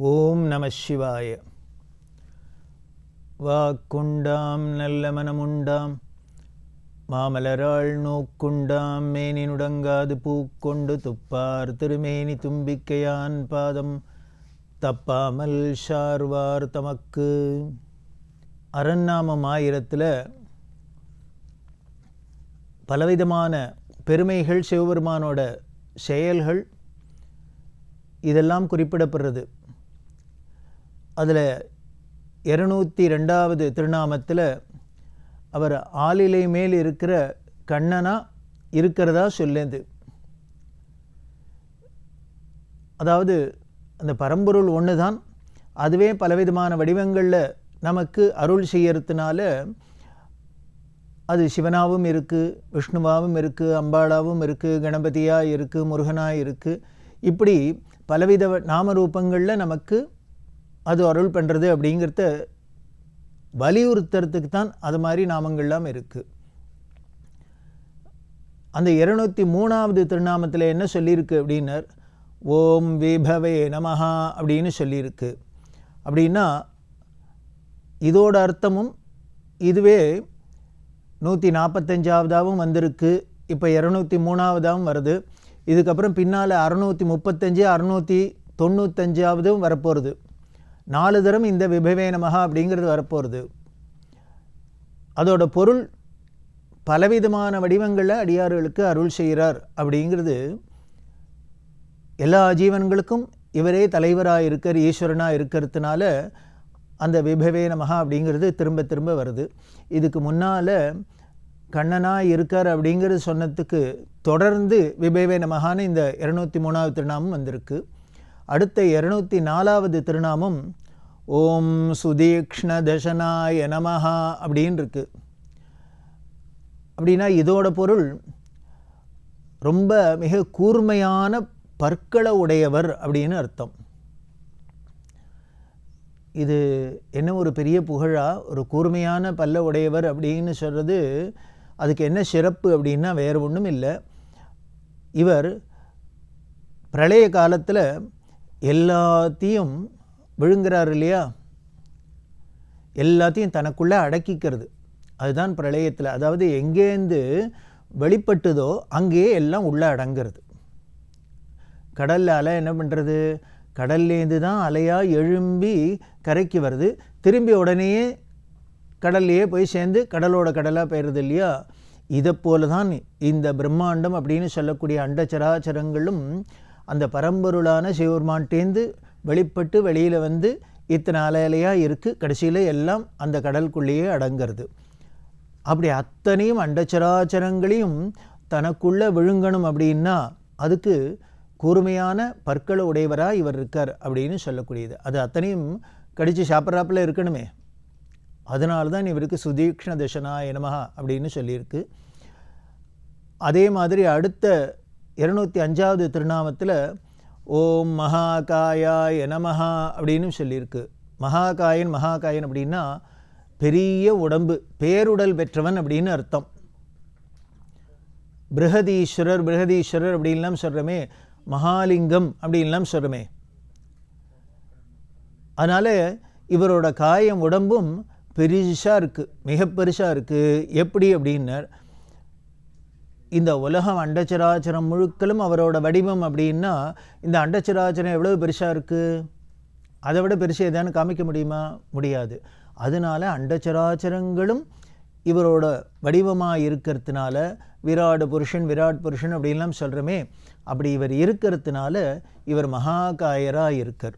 ஓம் நம சிவாய. வாக்குண்டாம் நல்ல மனமுண்டாம். மாமலராள் நோக்குண்டாம் மேனி நுடங்காது பூக்கொண்டு துப்பார் திருமேனி தும்பிக்கையான் பாதம் தப்பாமல் ஷார்வார் தமக்கு. அரண்நாமம் ஆயிரத்தில் பலவிதமான பெருமைகள் சிவபெருமானோட செயல்கள் இதெல்லாம் குறிப்பிடப்படுறது. அதில் இருநூற்றி ரெண்டாவது திருநாமத்தில் அவர் ஆளிலை மேல் இருக்கிற கண்ணனா இருக்கிறதா சொல்லுது அதாவது அந்த பரம்பொருள் ஒன்று தான் அதுவே பலவிதமான வடிவங்களில் நமக்கு அருள் செய்யறதுனால அது சிவனாகவும் இருக்குது விஷ்ணுவாகவும் இருக்குது அம்பாளாவும் இருக்குது கணபதியாக இருக்குது முருகனாக இருக்குது இப்படி பலவித நாமரூபங்களில் நமக்கு அது அருள் பண்ணுறது அப்படிங்கிறத வலியுறுத்துறதுக்கு தான் அது மாதிரி நாமங்கள்லாம் இருக்குது அந்த இருநூத்தி மூணாவது திருநாமத்தில் என்ன சொல்லியிருக்கு அப்படின்னர்? ஓம் விபவே நமஹா அப்படின்னு சொல்லியிருக்கு. அப்படின்னா இதோட அர்த்தமும் இதுவே நூற்றி நாற்பத்தஞ்சாவதாகவும் வந்திருக்கு. இப்போ இரநூத்தி மூணாவதாகவும் வருது. இதுக்கப்புறம் பின்னால் அறநூற்றி முப்பத்தஞ்சு அறநூற்றி தொண்ணூத்தஞ்சாவதும் வரப்போகிறது நாலு தரம் இந்த விபவேனமகா அப்படிங்கிறது வரப்போகிறது அதோட பொருள் பலவிதமான வடிவங்களில் அடியார்களுக்கு அருள் செய்கிறார் அப்படிங்கிறது எல்லா ஜீவன்களுக்கும் இவரே தலைவராக இருக்கார் ஈஸ்வரனாக இருக்கிறதுனால அந்த விபவே நமகா அப்படிங்கிறது திரும்ப திரும்ப வருது. இதுக்கு முன்னால் கண்ணனாக இருக்கார் அப்படிங்கிறது சொன்னதுக்கு தொடர்ந்து விபவே நமகான்னு இந்த இரநூத்தி மூணாவது திருநாமம் வந்திருக்கு. அடுத்த இரநூத்தி நாலாவது திருநாமம் ஓம் சுதீக்ஷ்ண தசனாய நமஹா அப்படின்னு இருக்கு அப்படின்னா இதோட பொருள் ரொம்ப மிக கூர்மையான பற்களை உடையவர் அப்படின்னு அர்த்தம். இது என்ன ஒரு பெரிய புகழா? ஒரு கூர்மையான பல்ல உடையவர் அப்படின்னு சொல்கிறது அதுக்கு என்ன சிறப்பு அப்படின்னா வேறு ஒன்றும் இல்லை. இவர் பிரளய காலத்தில் எல்லாத்தையும் விழுங்குறாரு இல்லையா? எல்லாத்தையும் தனக்குள்ளே அடக்கிக்கிறது. அதுதான் பிரளயத்தில். அதாவது எங்கேருந்து வெளிப்பட்டதோ அங்கேயே எல்லாம் உள்ளே அடங்கிறது. கடலில் அலை என்ன பண்ணுறது? கடல்லேருந்து தான் அலையாக எழும்பி கரைக்கு வருது. திரும்பி உடனேயே கடல்லையே போய் சேர்ந்து கடலோட கடலாக போயிடுறது இல்லையா? இதை போல தான் இந்த பிரம்மாண்டம் அப்படின்னு சொல்லக்கூடிய அண்டச்சராச்சரங்களும் அந்த பரம்பொருளான சிவபெருமான்டேந்து வெளிப்பட்டு வெளியில் வந்து இத்தனை அலையலையாக இருக்குது கடைசியில் எல்லாம் அந்த கடலுக்குள்ளேயே அடங்கிறது. அப்படி அத்தனையும் அண்டச்சராச்சரங்களையும் தனக்குள்ளே விழுங்கணும் அப்படின்னா அதுக்கு கூர்மையான பற்களை உடையவராக இவர் இருக்கார் அப்படின்னு சொல்லக்கூடியது. அது அத்தனையும் கடித்து சாப்பிட்றாப்பில் இருக்கணுமே. அதனால தான் இவருக்கு சுதீக்ஷ்ண தசனா நமஹா அப்படின்னு சொல்லியிருக்கு. அதே மாதிரி அடுத்த இருநூற்றி அஞ்சாவது திருநாமத்தில் ஓம் மகாகாயாய நமஹா அப்படின்னு சொல்லியிருக்கு. மகாகாயன் மகாகாயன் அப்படின்னா பெரிய உடம்பு பேருடல் பெற்றவன் அப்படின்னு அர்த்தம். பிருகதீஸ்வரர் பிருகதீஸ்வரர் அப்படின்லாம் சொல்கிறோமே மகாலிங்கம் அப்படின்லாம் சொல்கிறோமே அதனால் இவரோட காயம் உடம்பும் பெருசாக இருக்குது மிக பெருசாக இருக்குது எப்படி அப்படின்னார் இந்த உலகம் அண்டச்சராச்சரம் முழுக்களும் அவரோட வடிவம் அப்படின்னா இந்த அண்டச்சராச்சரம் எவ்வளோ பெருசாக இருக்குது அதை விட பெருசு எதான்னு காமிக்க முடியுமா? முடியாது. அதனால அண்டச்சராச்சரங்களும் இவரோட வடிவமாக இருக்கிறதுனால விராட் புருஷன் விராட் புருஷன் அப்படின்லாம் சொல்கிறோமே அப்படி இவர் இருக்கிறதுனால இவர் மகாகாயராக இருக்கார்.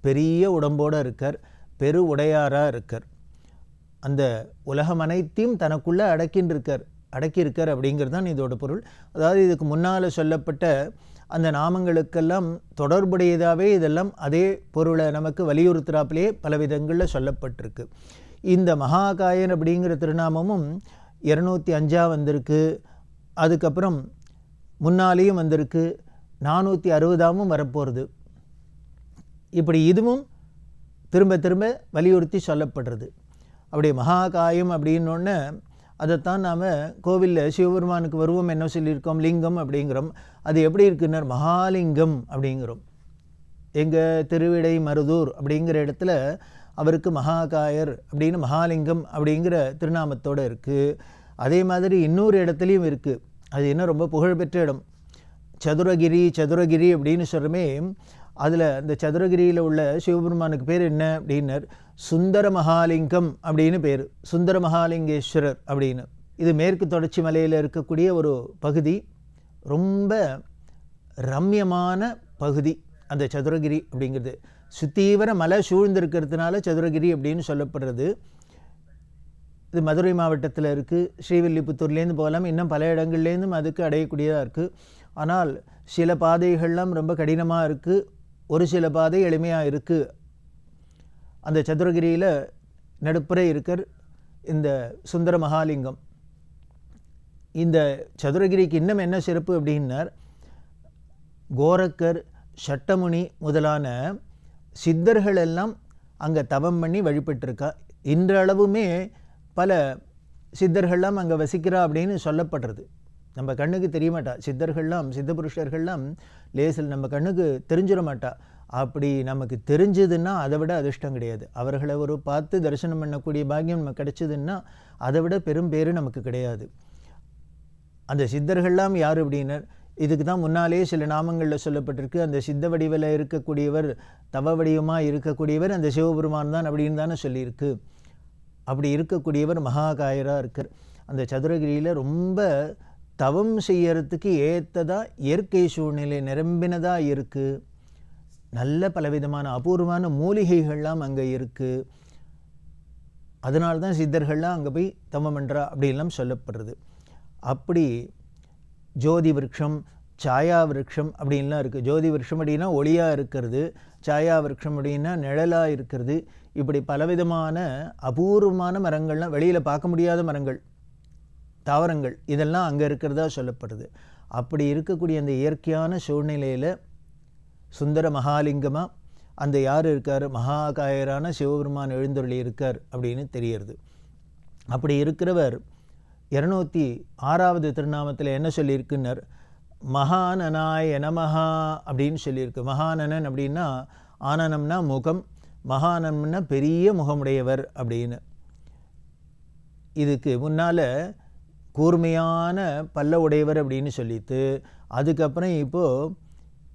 பெரிய உடம்போடு இருக்கார். பெரு உடையாராக இருக்கார். அந்த உலகம் அனைத்தையும் தனக்குள்ளே அடக்கின்னு இருக்கார் அடக்கியிருக்கார் அப்படிங்கிறது தான் இதோட பொருள். அதாவது இதுக்கு முன்னால் சொல்லப்பட்ட அந்த நாமங்களுக்கெல்லாம் தொடர்புடையதாகவே இதெல்லாம் அதே பொருளை நமக்கு வலியுறுத்துறாப்பிலே பல விதங்களில் சொல்லப்பட்டிருக்கு. இந்த மகாகாயன் அப்படிங்கிற திருநாமமும் இரநூத்தி அஞ்சா வந்திருக்கு. அதுக்கப்புறம் முன்னாலேயும் வந்திருக்கு. நானூற்றி அறுபதாமும் வரப்போகிறது இப்படி இதுவும் திரும்ப திரும்ப வலியுறுத்தி சொல்லப்படுறது. அப்படி மகாகாயம் அப்படின்னோடனே அதைத்தான் நாம் கோவிலில் சிவபெருமானுக்கு வருவோம் என்ன சொல்லியிருக்கோம்? லிங்கம் அப்படிங்கிறோம். அது எப்படி இருக்குன்னர் மகாலிங்கம் அப்படிங்கிறோம். எங்கள் திருவிடை மருதூர் அப்படிங்கிற இடத்துல அவருக்கு மகாகாயர் அப்படின்னு மகாலிங்கம் அப்படிங்கிற திருநாமத்தோடு இருக்குது அதே மாதிரி இன்னொரு இடத்துலையும் இருக்குது அது இன்னும் ரொம்ப புகழ்பெற்ற இடம். சதுரகிரி சதுரகிரி அப்படின்னு சொல்கிறமே அதில் இந்த சதுரகிரியில் உள்ள சிவபெருமானுக்கு பேர் என்ன அப்படின்னர்? சுந்தர மகாலிங்கம் அப்படின்னு பேர். சுந்தர மகாலிங்கேஸ்வரர் அப்படின்னு. இது மேற்கு தொடர்ச்சி மலையில் இருக்கக்கூடிய ஒரு பகுதி. ரொம்ப ரம்யமான பகுதி அந்த சதுரகிரி அப்படிங்கிறது. சுத்தீவர மலை சூழ்ந்திருக்கிறதுனால சதுரகிரி அப்படின்னு சொல்லப்படுறது. இது மதுரை மாவட்டத்தில் இருக்குது ஸ்ரீவில்லிபுத்தூர்லேருந்து போகலாம். இன்னும் பல இடங்கள்லேருந்தும் அதுக்கு அடையக்கூடியதாக இருக்குது ஆனால் சில பாதைகள்லாம் ரொம்ப கடினமாக இருக்குது ஒரு சில பாதை எளிமையாக இருக்குது அந்த சதுரகிரியில் நடுப்புற இருக்கிற இந்த சுந்தர மகாலிங்கம். இந்த சதுரகிரிக்கு இன்னும் என்ன சிறப்பு அப்படின்னார்? கோரக்கர் சட்டமுனி முதலான சித்தர்கள் எல்லாம் அங்கே தவம் பண்ணி வழிபட்டிருக்கா. இன்றளவுமே பல சித்தர்கள்லாம் அங்கே வசிக்கிறா அப்படின்னு சொல்லப்படுறது. நம்ம கண்ணுக்கு தெரிய மாட்டா சித்தர்கள்லாம் சித்த புருஷர்கள்லாம் லேசில் நம்ம கண்ணுக்கு தெரிஞ்சிட மாட்டா அப்படி நமக்கு தெரிஞ்சதுன்னா அதை விட அதிர்ஷ்டம் கிடையாது. அவர்களை ஒரு பார்த்து தரிசனம் பண்ணக்கூடிய பாக்கியம் நமக்கு கிடைச்சதுன்னா அதை விட பெரும் பேர் நமக்கு கிடையாது. அந்த சித்தர்கள்லாம் யார் அப்படின்னர் இதுக்கு தான் முன்னாலே சில நாமங்களில் சொல்லப்பட்டிருக்கு. அந்த சித்த வடிவில் இருக்கக்கூடியவர் தவ வடிவமாக இருக்கக்கூடியவர் அந்த சிவபெருமான் தான் அப்படின்னு தானே சொல்லியிருக்கு. அப்படி இருக்கக்கூடியவர் மகாகாயராக இருக்கார். அந்த சதுரகிரியில் ரொம்ப தவம் செய்யறதுக்கு ஏற்றதாக இயற்கை சூழ்நிலை நிரம்பினதாக இருக்குது நல்ல பலவிதமான அபூர்வமான மூலிகைகள்லாம் அங்கே இருக்குது அதனால தான் சித்தர்கள்லாம் அங்கே போய் தவம் பண்ணுறா அப்படின்லாம் சொல்லப்படுறது. அப்படி ஜோதி விருட்சம் சாயா விருட்சம் அப்படின்லாம் இருக்குது ஜோதி விருட்சம் அப்படின்னா ஒளியாக இருக்கிறது சாயா விருட்சம் அப்படின்னா நிழலாக இருக்கிறது. இப்படி பலவிதமான அபூர்வமான மரங்கள்லாம் வெளியில் பார்க்க முடியாத மரங்கள். தாவரங்கள் இதெல்லாம் அங்கே இருக்கிறதா சொல்லப்படுது. அப்படி இருக்கக்கூடிய அந்த இயற்கையான சூழ்நிலையில் சுந்தர மகாலிங்கமாக அந்த யார் இருக்கார்? மகாகாயரான சிவபெருமான் எழுந்தொருளி இருக்கார் அப்படின்னு தெரியறது. அப்படி இருக்கிறவர் இரநூத்தி ஆறாவது திருநாமத்தில் என்ன சொல்லியிருக்குன்னர்? மகானனாய நமஹா அப்படின்னு சொல்லியிருக்கு. மகானனன் அப்படின்னா ஆனனம்னா முகம் மகானம்னா பெரிய முகமுடையவர் அப்படின்னு. இதுக்கு முன்னால் கூர்மையான பல்ல உடையவர் அப்படின்னு சொல்லிட்டு அதுக்கப்புறம் இப்போது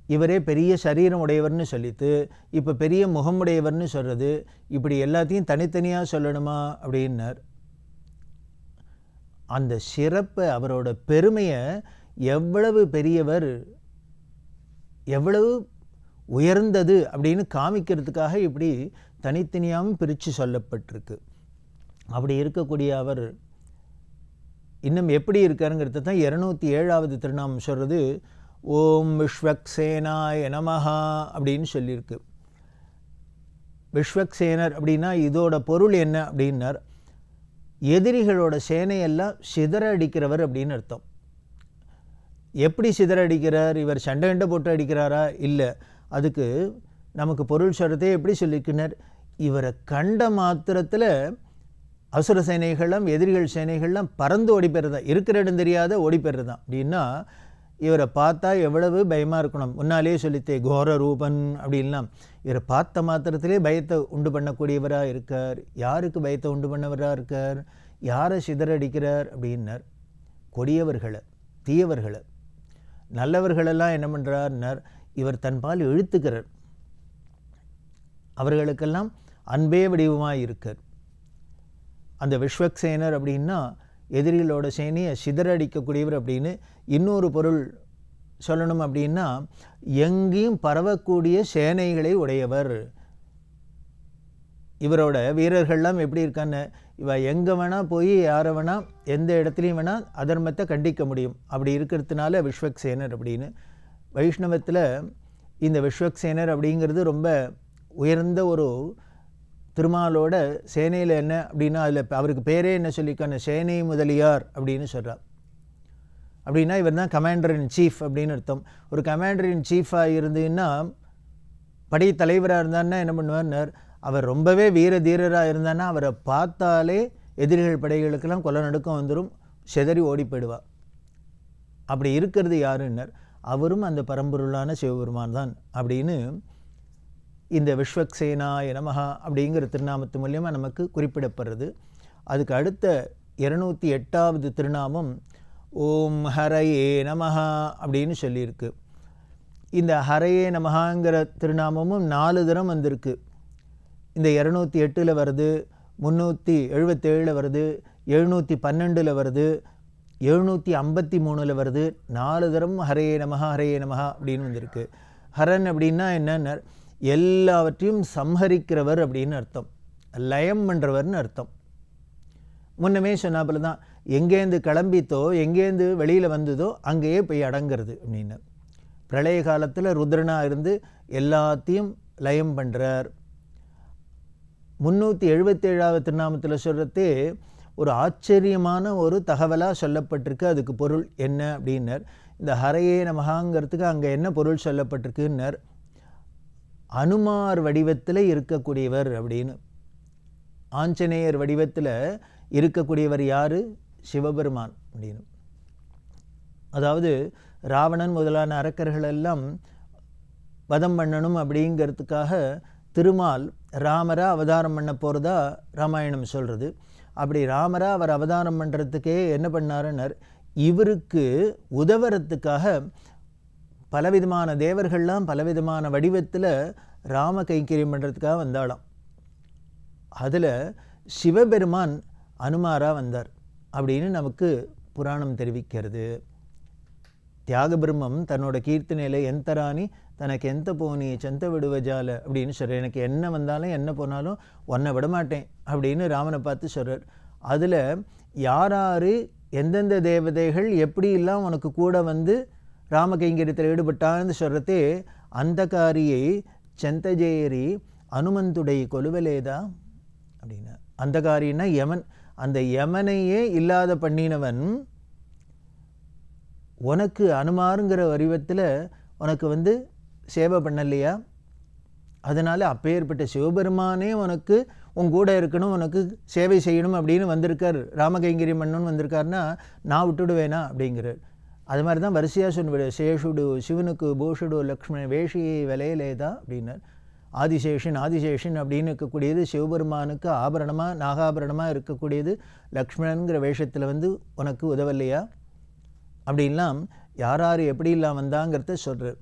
இவரே பெரிய சரீரம் உடையவர்னு சொல்லிட்டு இப்போ பெரிய முகமுடையவர்னு சொல்கிறது இப்படி எல்லாத்தையும் தனித்தனியாக சொல்லணுமா அப்படின்னார். அந்த சிறப்பை அவரோட பெருமையை எவ்வளவு பெரியவர் எவ்வளவு உயர்ந்தது அப்படின்னு காமிக்கிறதுக்காக இப்படி தனித்தனியாகவும் பிரித்து சொல்லப்பட்டிருக்கு. அப்படி இருக்கக்கூடிய அவர் இன்னும் எப்படி இருக்காருங்கிறது தான் இரநூத்தி ஏழாவது திருநாமம் சொல்கிறது ஓம் விஸ்வக்சேனாய நமஹா அப்படின்னு சொல்லியிருக்கு. விஸ்வக்சேனர் அப்படின்னா இதோட பொருள் என்ன அப்படின்னார். எதிரிகளோட சேனையெல்லாம் சிதற அடிக்கிறவர் அப்படின்னு அர்த்தம். எப்படி சிதற அடிக்கிறார்? இவர் சண்டை கண்டை போட்டு அடிக்கிறாரா? இல்லை. அதுக்கு நமக்கு பொருள் சொல்கிறதே எப்படி சொல்லியிருக்கிறார்? இவரை கண்ட மாத்திரத்தில் அசுர சேனைகளும் எதிரிகள் சேனைகள்லாம் பறந்து ஓடி தான் இருக்கிற இடம் தெரியாத ஓடி தான் அப்படின்னா இவரை பார்த்தா எவ்வளவு பயமாக இருக்கணும். முன்னாலேயே சொல்லித்தே கோர ரூபன் அப்படின்லாம். இவரை பார்த்த மாத்திரத்திலே பயத்தை உண்டு பண்ணக்கூடியவராக இருக்கார். யாருக்கு பயத்தை உண்டு பண்ணவராக இருக்கார்? யாரை சிதறடிக்கிறார்? அப்படின்னார். கொடியவர்களை தீயவர்களை. நல்லவர்களெல்லாம் என்ன பண்ணுறார்னார் இவர் தன்பால் இழுத்துக்கிறார். அவர்களுக்கெல்லாம் அன்பே வடிவமாக இருக்கார். அந்த விஸ்வக்சேனர் அப்படின்னா எதிரிகளோட சேனையை சிதறடிக்கக்கூடியவர் அப்படின்னு இன்னொரு பொருள் சொல்லணும் அப்படின்னா எங்கேயும் பரவக்கூடிய சேனைகளை உடையவர். இவரோட வீரர்கள்லாம் எப்படி இருக்கான்னு இவ எங்கே வேணால் போய் யாரை வேணால் எந்த இடத்துலையும் வேணால் அதர்மத்தை கண்டிக்க முடியும். அப்படி இருக்கிறதுனால விஸ்வக்சேனர் அப்படின்னு. வைஷ்ணவத்தில் இந்த விஸ்வக்சேனர் அப்படிங்கிறது ரொம்ப உயர்ந்த ஒரு திருமாலோட சேனையில் என்ன அப்படின்னா அதில் அவருக்கு பேரே என்ன சொல்லியிருக்காங்க சேனை முதலியார் அப்படின்னு சொல்கிறார் அப்படின்னா இவர் தான் கமாண்டர் இன் சீஃப் அப்படின்னு அர்த்தம். ஒரு கமாண்டர் இன் சீஃபாக இருந்ததுன்னா படை தலைவராக இருந்தான்னா என்ன பண்ணுவார்னார் அவர் ரொம்பவே வீர தீரராக இருந்தான்னா அவரை பார்த்தாலே எதிரிகள் படைகளுக்கெல்லாம் கொலை நடுக்கம் வந்துடும் செதறி ஓடி போயிடுவா அப்படி இருக்கிறது யாருன்னர் அவரும் அந்த பரம்பொருளான சிவபெருமான் தான் அப்படின்னு இந்த விஸ்வக்சேனாய நமகா அப்படிங்கிற திருநாமத்து மூலியமாக நமக்கு குறிப்பிடப்படுறது. அதுக்கு அடுத்த இருநூற்றி எட்டாவது திருநாமம் ஓம் ஹரயே நமஹா அப்படின்னு சொல்லியிருக்கு. இந்த ஹரயே நமஹாங்கிற திருநாமமும் நாலு தரம் வந்திருக்கு. இந்த இரநூத்தி எட்டில் வருது முந்நூற்றி எழுபத்தேழில் வருது எழுநூற்றி பன்னெண்டில் வருது எழுநூற்றி ஐம்பத்தி மூணில் வருது நாலு தரம் ஹரையே நமஹா ஹரையே நமஹா அப்படின்னு வந்திருக்கு. ஹரன் அப்படின்னா என்னன்னா எல்லாவற்றையும் சம்ஹரிக்கிறவர் அப்படின்னு அர்த்தம். லயம் பண்ணுறவர்னு அர்த்தம். முன்னமே சொன்னாப்புல தான் எங்கேருந்து கிளம்பித்தோ எங்கேருந்து வெளியில் வந்ததோ அங்கேயே போய் அடங்கிறது அப்படின்னு. பிரளய காலத்தில் ருத்ரனாக இருந்து எல்லாத்தையும் லயம் பண்ணுறார் முந்நூற்றி எழுபத்தேழாவது திருநாமத்தில் சொல்கிறதே ஒரு ஆச்சரியமான ஒரு தகவலாக சொல்லப்பட்டிருக்கு. அதுக்கு பொருள் என்ன அப்படின்னர். இந்த ஹரையே நமகாங்கிறதுக்கு அங்கே என்ன பொருள் சொல்லப்பட்டிருக்குன்னர். அனுமார் வடிவத்தில் இருக்கக்கூடியவர் அப்படின்னு. ஆஞ்சநேயர் வடிவத்தில் இருக்கக்கூடியவர் யார்? சிவபெருமான் அப்படின்னு. அதாவது ராவணன் முதலான அரக்கர்கள் எல்லாம் வதம் பண்ணணும் அப்படிங்கிறதுக்காக திருமால் ராமரா அவதாரம் பண்ண போகிறதா ராமாயணம் சொல்கிறது அப்படி ராமரா அவர் அவதாரம் பண்ணுறதுக்கே என்ன பண்ணாருன்னர்? இவருக்கு உதவுறதுக்காக பலவிதமான தேவர்கள்லாம் பலவிதமான வடிவத்தில் ராம கைங்கரியம் பண்ணுறதுக்காக வந்தாளாம். அதில் சிவபெருமான் அனுமாரா வந்தார். அப்படின்னு நமக்கு புராணம் தெரிவிக்கிறது. தியாகபிரம்மம் தன்னோட கீர்த்தனையில் எந்தராணி தனக்கு எந்த போனி செந்த விடுவஜால அப்படின்னு சொல்கிறார் எனக்கு என்ன வந்தாலும் என்ன போனாலும் ஒன்றை விடமாட்டேன் அப்படின்னு ராமனை பார்த்து சொல்கிறார் அதில் யார் யார் எந்தெந்த தேவதைகள் எப்படியெல்லாம் உனக்கு கூட வந்து ராமகைங்கரியத்தில் ஈடுபட்டான்னு சொல்கிறதே அந்தகாரியை செந்தஜேரி அனுமந்துடைய கொலுவலேதா அப்படின்னு. அந்தகாரின்னா யமன். அந்த யமனையே இல்லாத பண்ணினவன் உனக்கு அனுமாருங்கிற வடிவத்தில் உனக்கு வந்து சேவை பண்ணலையா? அதனால் அப்பேற்பட்ட சிவபெருமானே உனக்கு உன் கூட இருக்கணும் உனக்கு சேவை செய்யணும் அப்படின்னு வந்திருக்கார். ராமகைங்கிரி மன்னன் வந்திருக்காருன்னா நான் விட்டுடுவேனா? அப்படிங்கிறார். அது மாதிரி தான் வரிசையாக சொன்ன சேஷுடு சிவனுக்கு பூஷுடு லக்ஷ்மணன் வேஷியை விலையிலேதா அப்படின்னார். ஆதிசேஷன் ஆதிசேஷன் அப்படின்னு இருக்கக்கூடியது சிவபெருமானுக்கு ஆபரணமாக நாகாபரணமாக இருக்கக்கூடியது லக்ஷ்மணனுங்கிற வேஷத்தில் வந்து உனக்கு உதவலையா? அப்படின்லாம் யார் யார் எப்படிலாம் வந்தாங்கிறத சொல்கிறார்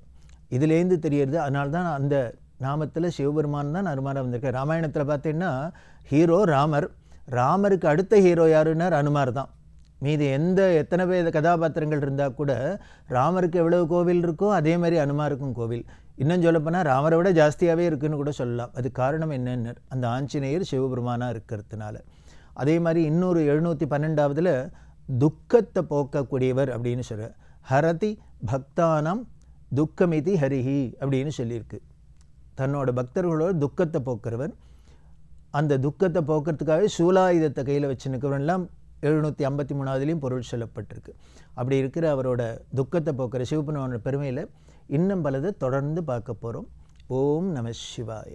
இதுலேருந்து தெரியறது அதனால தான் அந்த நாமத்தில் சிவபெருமான் தான் அனுமாராக வந்திருக்கார். ராமாயணத்தில் பார்த்தீங்கன்னா ஹீரோ ராமர். ராமருக்கு அடுத்த ஹீரோ யாருன்னார் அனுமார் தான். மீது எந்த எத்தனை பேர் கதாபாத்திரங்கள் இருந்தால் கூட ராமருக்கு எவ்வளவு கோவில் இருக்கோ அதே மாதிரி அனுமாருக்கும் கோவில். இன்னும் சொல்லப்போனால் ராமரை விட ஜாஸ்தியாகவே இருக்குன்னு கூட சொல்லலாம். அது காரணம் என்னென்ன? அந்த ஆஞ்சநேயர் சிவபெருமானாக இருக்கிறதுனால. அதே மாதிரி இன்னொரு எழுநூற்றி பன்னெண்டாவதில் துக்கத்தை போக்கக்கூடியவர் அப்படின்னு சொல்கிறார் ஹரதி பக்தானம் துக்கமிதி ஹரிஹி அப்படின்னு சொல்லியிருக்கு. தன்னோட பக்தர்களோட துக்கத்தை போக்குறவர். அந்த துக்கத்தை போக்குறதுக்காகவே சூலாயுதத்தை கையில் வச்சுருக்கிறவன்லாம் எழுநூற்றி ஐம்பத்தி மூணாவதுலேயும் பொருள் சொல்லப்பட்டிருக்கு. அப்படி இருக்கிற அவரோட துக்கத்தை போக்குற சிவபெருமானோட பெருமையில் இன்னும் பலதை தொடர்ந்து பார்க்க போகிறோம் ஓம் நம சிவாய.